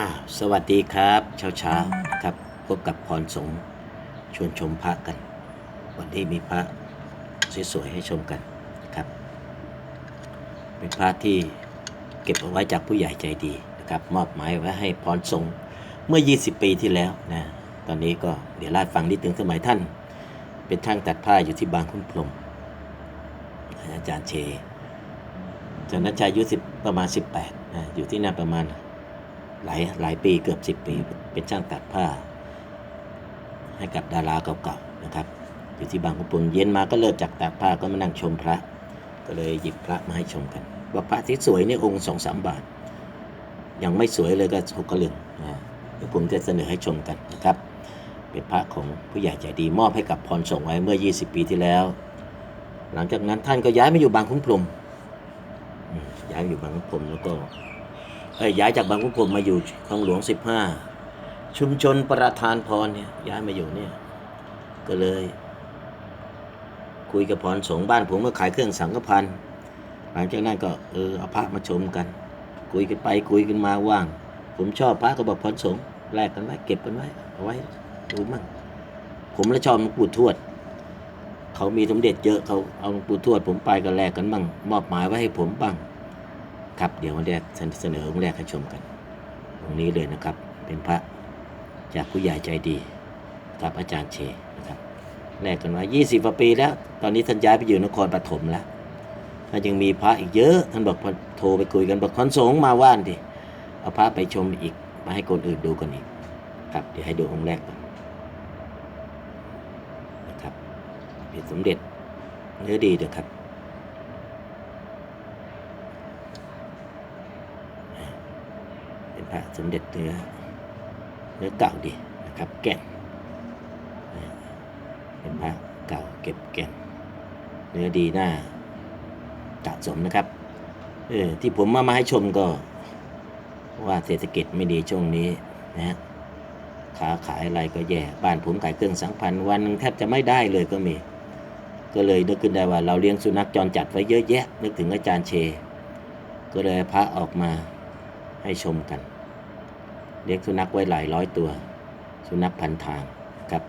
อ่าสวัสดีครับเช้าเช้าๆนะครับพบกับพรสงชวนชมพระกัน วันนี้มีพระสวยๆให้ชมกันครับ เป็นพระที่เก็บเอาไว้จากผู้ใหญ่ใจดีนะครับ มอบหมายไว้ให้พรสงเมื่อ 20 ปีที่แล้วนะตอนนี้ก็เดี๋ยวเล่าฟังนิดถึงสมัยท่าน เป็นช่างตัดผ้าอยู่ที่บางขุนพรมอาจารย์เชอาจารย์นัชชัยอายุ10ประมาณ 18นะอยู่ที่นั่นประมาณ หลายหลายปีเกือบสิบปี เป็นช่างตัดผ้า ให้กับดาราเก่าๆนะครับอยู่ที่บางขุนพรมเย็นมาก็เลิกจากตัดผ้าก็มานั่งชมพระ ก็เลยหยิบพระมาให้ชมกันว่าพระที่สวยนี่องค์สองสามบาท ยังไม่สวยเลยก็หกกระเหลึงนะเดี๋ยวผมจะเสนอให้ชมกันนะครับ เป็นพระของผู้ใหญ่ใจดีมอบให้กับพรส่งไว้เมื่อ 20 ปีที่แล้ว หลังจากนั้นท่านก็ย้ายมาอยู่บางขุนพรมย้ายอยู่บางขุนพรมแล้วก็ ยย้ายจากบางขุนพรมมาอยู่คลองหลวง 15 ชุมชนประธานพรเนี่ยย้ายมาอยู่เนี่ยก็เลย คุยกับพรสงบ้านผมก็ขายเครื่องสังฆพันธ์หลังจากนั้นก็เออเอาพระมาชมกัน คุยกันไปคุยกันมาว่าง ผมชอบพระก็บอกพรสงแลกกันไว้เก็บกันไว้เอาไว้ดูมั่งผมแล้วชอบหลวงปู่ทวดเขามีสมเด็จเยอะเขาเอาหลวงปู่ทวด ผมไปก็แลกกันบ้างมอบหมายไว้ให้ผมบ้าง ครับเดี๋ยววันแรกเสนอองค์แรกให้ชมกันองค์นี้เลยนะครับ เป็นพระจากผู้ใหญ่ใจดีกับอาจารย์เชนะครับแลกกันไว้20กว่าปีแล้ว ตอนนี้ท่านย้ายไปอยู่นครปฐมแล้วท่านยังมีพระอีกเยอะท่านบอกโทรไปคุยกันบอกคอนสงมาว่านดิเอาพระไปชมอีกมาให้คนอื่นดูกันอีก ครับเดี๋ยวให้ดูองค์แรกก่อนนะครับเป็นสมเด็จเนื้อดีเด้อครับ เป็น พระสมเด็จเนื้อเนื้อเก่าดีนะครับ แก่นเป็นพระเก่าเก็บแก่นเนื้อดีหน้าสะสมนะครับเออที่ผมมามาให้ชมก็ว่าเศรษฐกิจไม่ดีช่วงนี้นะฮะขาขายอะไรก็แย่บ้านผมขายเครื่องสังพันธ์วันแทบจะไม่ได้เลยก็มี ก็เลยนึกขึ้นได้ว่าเราเลี้ยงสุนัขจรจัดไว้เยอะแยะ นึกถึงอาจารย์เช ก็เลยพระออกมาให้ชมกัน เลี้ยงสุนัขไว้หลายร้อยตัว สุนัขพันทางครับ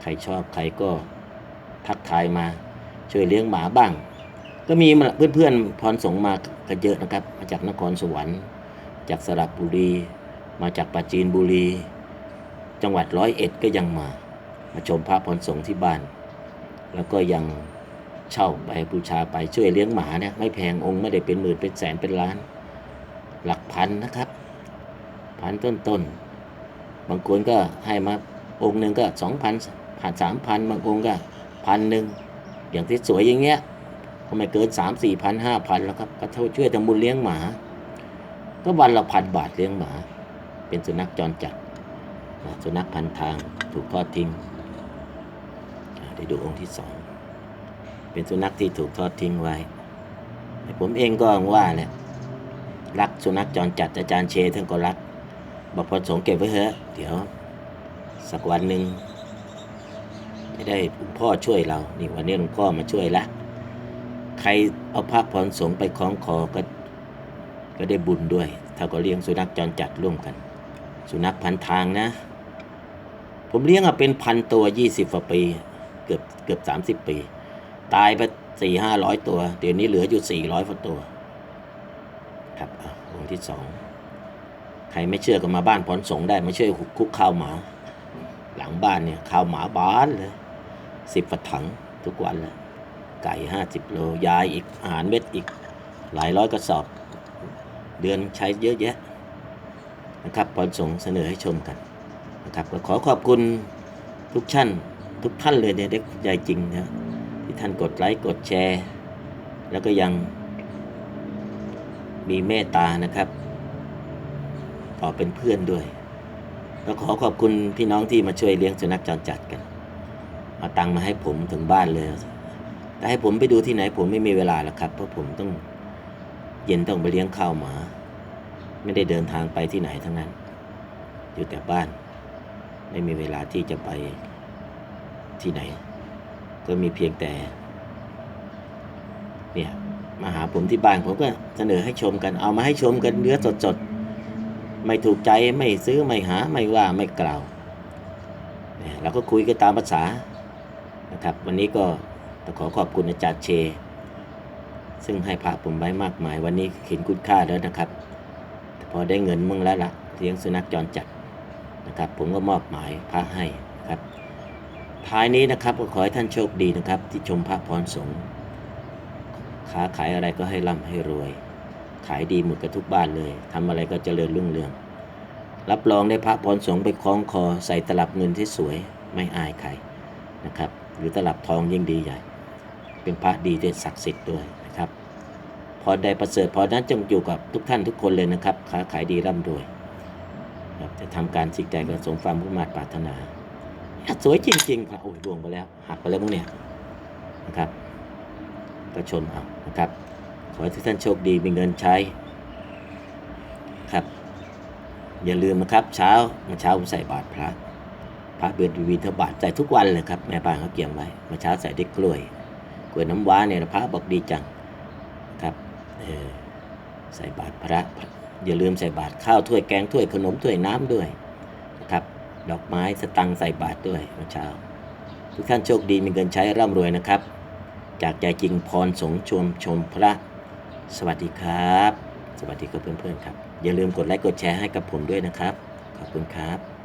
ใครชอบใครก็ทักทายมา ช่วยเลี้ยงหมาบ้าง ก็มีเพื่อนๆพรสงมากันเยอะนะครับ มาจากนครสวรรค์ จากสระบุรี มาจากปราจีนบุรี จังหวัดร้อยเอ็ดก็ยังมา มาชมพระพรสงที่บ้าน แล้วก็ยังเช่าไปบูชาไปช่วยเลี้ยงหมาเนี่ยไม่แพงองค์ไม่ได้เป็นหมื่นเป็นแสนเป็นล้าน หลักพันนะครับ พันต้นต้นๆบางคนก็ให้มาองค์หนึ่งก็สองพันผ่านสามพันบางองค์ก็พันหนึ่งอย่างที่สวยอย่างเงี้ยก็ไม่เกินสามสี่พันห้าพันแล้วครับก็ช่วยทำบุญเลี้ยงหมา ก็วันละพันบาทเลี้ยงหมา เป็นสุนัขจรจัดสุนัขพันทางถูกทอดทิ้งได้ดูองค์ที่สองเป็นสุนัขที่ถูกทอดทิ้งไว้ ผมเองก็ว่าแหละรักสุนัขจรจัดอาจารย์เชท่านก็รัก บอกพอสงฆ์เก็บไว้เถอะเดี๋ยว สักวันหนึ่งจะได้หลวงพ่อช่วยเรา นี่วันนี้หลวงพ่อมาช่วยละ ใครเอาพระพรสงฆ์ไปคล้องคอก็ก็ได้บุญด้วยถ้าก็เลี้ยงสุนัขจรจัดร่วมกัน สุนัขพันทางนะ ผมเลี้ยงอะเป็นพันตัวยี่สิบกว่าปีเกือบเกือบสามสิบปี ตายไปสี่ห้าร้อยตัว เดี๋ยวนี้เหลืออยู่สี่ร้อยกว่าตัว ครับอะองที่สอง ใครไม่เชื่อก็มาบ้านพรสงได้มาช่วยคุกข้าวหมา หลังบ้านเนี่ยข้าวหมาบานเลยสิบฝถังทุกวันเลยไก่ห้าสิบโลยายอีกอาหารเม็ดอีก หลายร้อยกระสอบ เดือนใช้เยอะแยะนะครับพรสงเสนอให้ชมกันนะครับก็ขอขอบคุณทุกท่านทุกท่านเลยเนี่ยได้ใจจริงนะที่ท่านกดไลค์กดแชร์ แล้วก็ยังมีเมตตานะครับ ต่อเป็นเพื่อนด้วยแล้วขอขอบคุณพี่น้องที่มาช่วยเลี้ยงสุนัขจรจัดกันเอาตังค์มาให้ผมถึงบ้านเลย แต่ให้ผมไปดูที่ไหนผมไม่มีเวลาแล้วครับ เพราะผมต้องเย็นต้องไปเลี้ยงข้าวหมา ไม่ได้เดินทางไปที่ไหนทั้งนั้น อยู่แต่บ้าน ไม่มีเวลาที่จะไปที่ไหน ก็มีเพียงแต่ เนี่ยมาหาผมที่บ้านผมก็เสนอให้ชมกันเอามาให้ชมกันเนื้อสดๆ ไม่ถูกใจไม่ซื้อไม่หาไม่ว่าไม่กล่าวเนี่ยเราก็คุยกันตามภาษานะครับ วันนี้ก็ขอขอบคุณอาจารย์เช ซึ่งให้พระผมไว้มากมาย วันนี้เห็นคุณค่าแล้วนะครับ พอได้เงินมั่งแล้วละเลี้ยงสุนัขจรจัดนะครับ ผมก็มอบหมายพระให้นะครับ ท้ายนี้นะครับก็ขอให้ท่านโชคดีนะครับ ที่ชมพระพรสงฆ์ค้าขายอะไรก็ให้ร่ำให้รวย ขายดีหมดกับทุกบ้านเลยทำอะไรก็เจริญรุ่งเรือง รับรองได้พระพรสงฆ์ไปคล้องคอใส่ตลับเงินที่สวยไม่อายใครนะครับ หรือตลับทองยิ่งดีใหญ่ เป็นพระดีที่ศักดิ์สิทธิ์ด้วยนะครับ พอได้ประเสริฐพอนั้นจงอยู่กับทุกท่านทุกคนเลยนะครับค้าขายดีร่ำรวยครับจะทำการสิ่งใดก็สมความมุ่งมา่ปรารถนาสวยจริงๆพระโอ้ยล่วงไปแล้วหักไปแล้วมั้งเนี่ยนะครับก็ชมเอานะครับ ขอให้ทุกท่านโชคดีมีเงินใช้ครับ อย่าลืมนะครับ เช้ามื่อเช้าผมใส่บาตรพระ พระเบียดวีทบาทใส่ทุกวันเลยครับ แม่บ้านเขาเกี่ยมไว้มื่อเช้าใส่ได้กล้วยกล้วยน้ำว้าเนี่ยพระบอกดีจังครับเออใส่บาตรพระ อย่าลืมใส่บาตรข้าวถ้วยแกงถ้วยขนมถ้วยน้ำด้วยนะครับ ดอกไม้สตังใส่บาตรด้วยมื่อเช้า ทุกท่านโชคดีมีเงินใช้ร่ำรวยนะครับ จากใจจริงพรสงชมชมพระ สวัสดีครับ สวัสดีกับเพื่อนๆครับ อย่าลืมกดไลค์กดแชร์ให้กับผมด้วยนะครับ ขอบคุณครับ